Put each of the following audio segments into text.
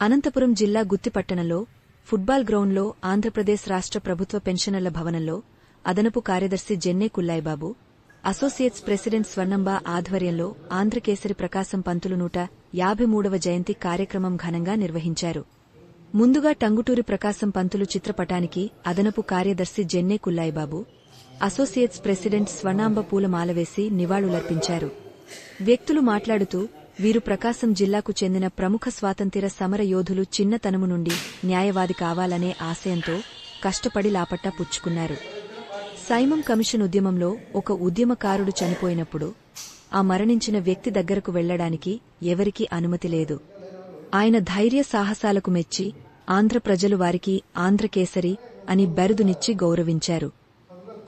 అనంతపురం జిల్లా గుత్తిపట్టణంలో ఫుట్బాల్ గ్రౌండ్లో ఆంధ్రప్రదేశ్ రాష్ట్ర ప్రభుత్వ పెన్షనర్ల భవనంలో అదనపు కార్యదర్శి జెన్నే కుల్లాయిబాబు అసోసియేట్స్ ప్రెసిడెంట్ స్వర్ణంబ ఆధ్వర్యంలో ఆంధ్రకేసరి ప్రకాశం పంతులు నూట యాభై మూడవ జయంతి కార్యక్రమం ఘనంగా నిర్వహించారు. ముందుగా టంగుటూరి ప్రకాశం పంతులు చిత్రపటానికి అదనపు కార్యదర్శి జెన్నే కుల్లాయిబాబు అసోసియేట్స్ ప్రెసిడెంట్ స్వర్ణాంబ పూలమాల వేసి నివాళులర్పించారు. వ్యక్తులు మాట్లాడుతూ వీరు ప్రకాశం జిల్లాకు చెందిన ప్రముఖ స్వాతంత్ర్య సమర యోధులు చిన్నతనము నుండి న్యాయవాది కావాలనే ఆశయంతో కష్టపడి లాపట్టా పుచ్చుకున్నారు. సైమం కమిషన్ ఉద్యమంలో ఒక ఉద్యమకారుడు చనిపోయినప్పుడు ఆ మరణించిన వ్యక్తి దగ్గరకు వెళ్ళడానికి ఎవరికీ అనుమతి లేదు. ఆయన ధైర్య సాహసాలకు మెచ్చి ఆంధ్ర ప్రజలు వారికి ఆంధ్రకేసరి అని బెరుదునిచ్చి గౌరవించారు.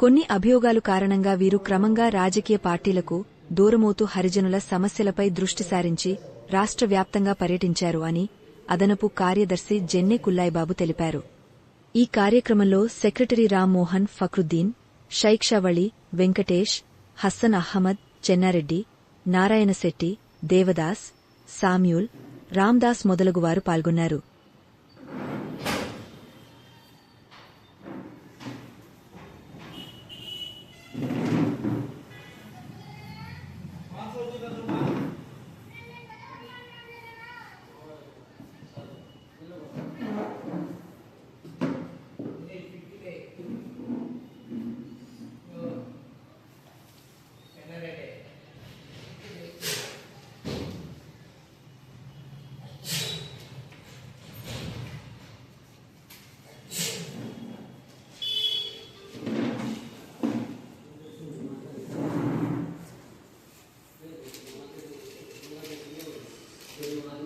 కొన్ని అభియోగాలు కారణంగా వీరు క్రమంగా రాజకీయ పార్టీలకు దూరమవుతూ హరిజనుల సమస్యలపై దృష్టి సారించి రాష్ట్ర వ్యాప్తంగా పర్యటించారు అని అదనపు కార్యదర్శి జెన్నె కుల్లాయిబాబు తెలిపారు. ఈ కార్యక్రమంలో సెక్రటరీ రామ్మోహన్ ఫక్రుద్దీన్ షైక్షావళి వెంకటేష్ హస్సన్ అహ్మద్ చెన్నారెడ్డి నారాయణశెట్టి దేవదాస్ సామ్యూల్ రామ్దాస్ మొదలగువారు పాల్గొన్నారు. to